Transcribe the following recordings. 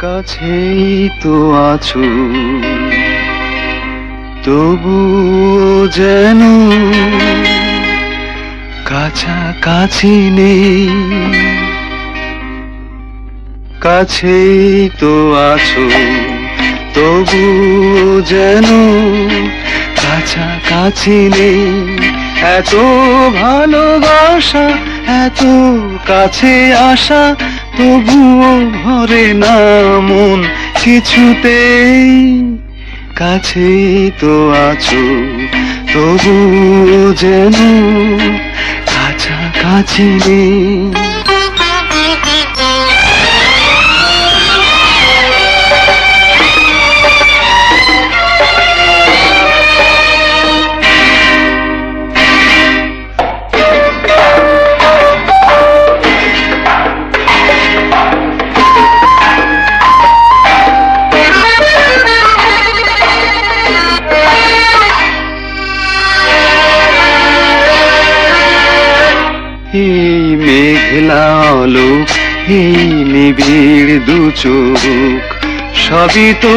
কাছেই তো আছো। তবু যেন কাছাকাছি নেই। কাছেই তো আছো। তবু যেন কাছাকাছি নেই। এত ভালোবাসা, এত কাছে আসা তবুও ভরে না মন কিছুতেই কাছে তো আছো তবুও যেন কাছাকাছি নেই। এই মেঘলা আলোক এই নিবিড় দু চোখ। সবই তো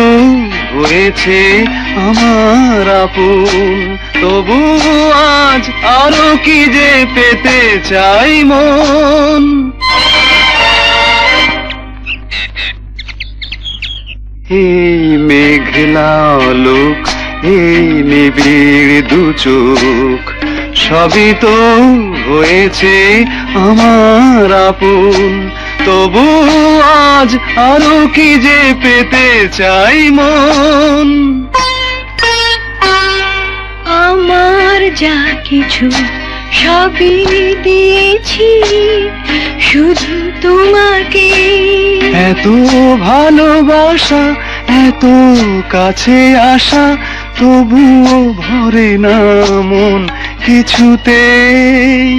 হয়েছে আমার আপন। তবু আজ আরও কি যে পেতে চাই মন? এই মেঘলা আলোক এই নিবিড় দু চোখ। সবই তো হয়েছে আমার আপন। তবু আজ আরও কি যে পেতে চাই মন? আমার যা কিছু সবই দিয়েছি শুধু তোমাকে। এত ভালোবাসা এত কাছে আসা তবুও ভরে না মন। কিছুতেই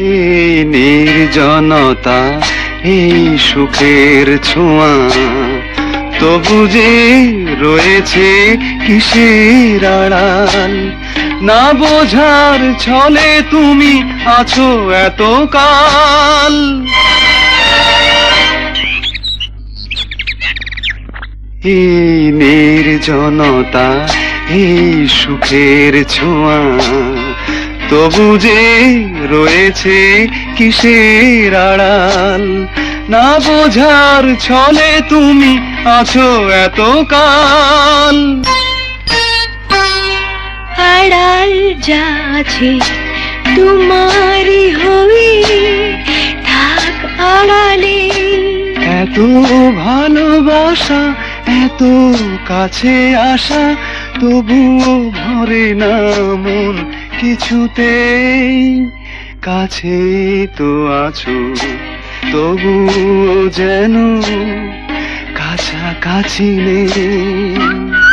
এই নির্জনতা, এই সুখের ছোঁয়া। তবু যে রয়েছে কিসের আড়াল, না বোঝার ছলে তুমি আছো এত কাল এই নির্জনতা, এই সুখের ছোঁয়া তবু যে রয়েছে কিসের আড়াল? না বোঝার ছলে তুমি আছো এত কাল। আড়াল যা আছে তোমারই হই থাক আড়ালে। এত ভালোবাসা এত কাছে আসা তবুও ভরে না মন কিছুতেই কাছে তো আছো তবুও যেন কাছাকাছি নেই।